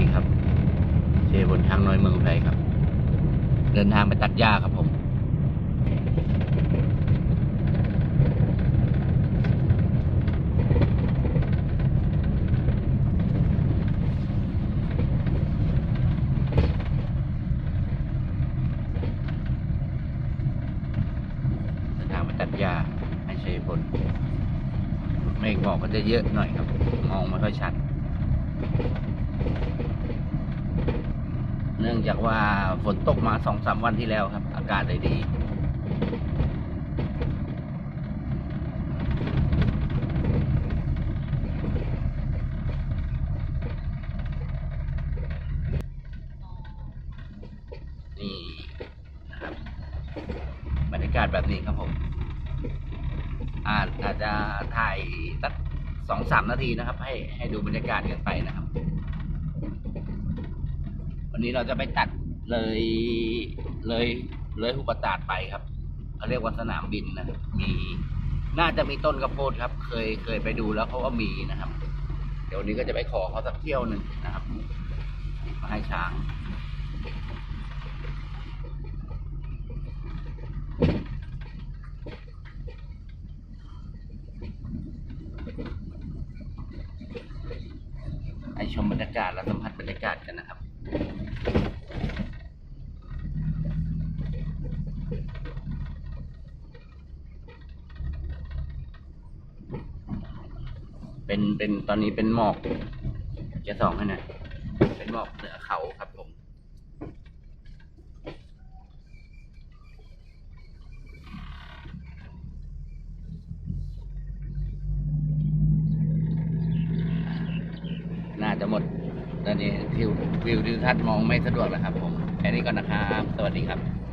ดีครับเชบนทางน้อยเมืองไทยครับ เดินทางไปตัดหญ้าครับผมเดินทางไปตัดหญ้าให้เชยพลเมฆหมอกก็จะเยอะหน่อยครับ มองไม่ค่อยชัด นื่องจากว่าฝนตกมาสองสามวันที่แล้วครับ อากาศเลยดีนี่นะครับบรรยากาศแบบนี้ครับผมอาจอาจจะถ่ายสักสองสามนาทีนะครับ ให้ให้ดูบรรยากาศกันไปนะครับ วันนี้เราจะไปตัดเลยเลยเลยหุบตาดไปครับเขาเรียกว่าสนามบินนะครับมีน่าจะมีต้นกระโพดครับ เคยเคยไปดูแล้วเขาก็มีนะครับ เดี๋ยววันนี้ก็จะไปขอเขาสักเที่ยวหนึ่งนะครับ มาให้ช้างให้ชมบรรยากาศและสัมผัสบรรยากาศกันนะครับ เป็นเป็นตอนนี้เป็นหมอกจะสองให้นะเป็นหมอกเหนือเขาครับผมน่าจะหมด ตอนนี้วิววิวทิวทัศน์มองไม่สะดวกแล้วครับผมแค่นี้ก่อนนะครับ สวัสดีครับ